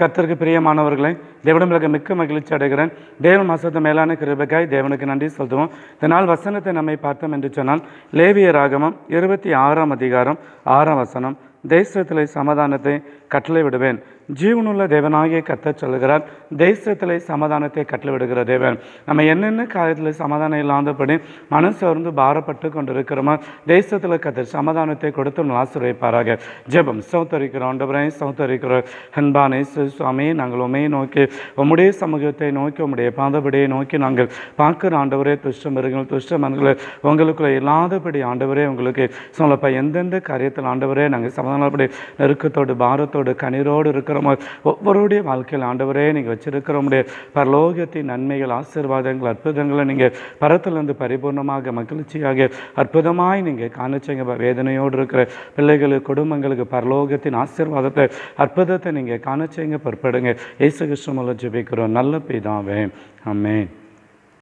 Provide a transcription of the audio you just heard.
கர்த்தருக்கு பிரியமானவர்களை தேவனிடமிருக்க மிக்க மகிழ்ச்சி அடைகிறேன். தேவன் மாசத்தை மேலான கிருபக்காய் தேவனுக்கு நன்றி செலுத்துவோம். இந்த நாள் வசனத்தை நம்மை பார்த்தோம் என்று சொன்னால் லேவிய ராகமம் இருபத்தி ஆறாம் அதிகாரம் ஆறாம் வசனம் தேசத்திலே சமாதானத்தை கட்டளை விடுவேன் ஜீவனுள்ள தேவனாகிய கத்த சொல்கிறார் தேசத்தில் சமாதானத்தை கட்டளவிடுகிற தேவன். நம்ம என்னென்ன காரியத்தில் சமாதானம் இல்லாதபடி மனசு வந்து பாரப்பட்டு கொண்டு இருக்கிறோமோ தேசத்தில் கத்த சமாதானத்தை கொடுத்து ஆசிரியப்பாராக ஜெபம் சௌத்தரிக்கிறோம் ஆண்டவரே சௌத்தரிக்கிறோம் அன்பானே சுவாமி நாங்கள் உண்மையை நோக்கி உம்முடைய சமூகத்தை நோக்கி உம்முடைய பாதபடியை நோக்கி நாங்கள் பார்க்கிற ஆண்டவரே துஷ்ட மிருகங்கள் துஷ்ட மனங்களை உங்களுக்குள்ள இல்லாதபடி ஆண்டவரே உங்களுக்கு சொல்லப்பா எந்தெந்த காரியத்தில் ஆண்டவரே நாங்கள் சமாதானப்படி நெருக்கத்தோடு பாரத்தோடு கண்ணீரோடு இருக்கிறோம் ஒவ்வொருடைய வாழ்க்கையில் ஆண்டவரே நீங்கள் வச்சிருக்கிற உடைய பரலோகத்தின் நன்மைகள் ஆசீர்வாதங்கள் அற்புதங்களை நீங்கள் பரத்திலிருந்து பரிபூர்ணமாக மகிழ்ச்சியாக அற்புதமாய் நீங்கள் காணச்சிங்க. வேதனையோடு இருக்கிற பிள்ளைகளுக்கு குடும்பங்களுக்கு பரலோகத்தின் ஆசீர்வாதத்தை அற்புதத்தை நீங்கள் காணச்சிங்க பொறுப்படுங்க. இயேசு கிருஷ்ணமல்ல ஜெபிக்கிறோம். நல்ல பிதாவே. அம்மேன்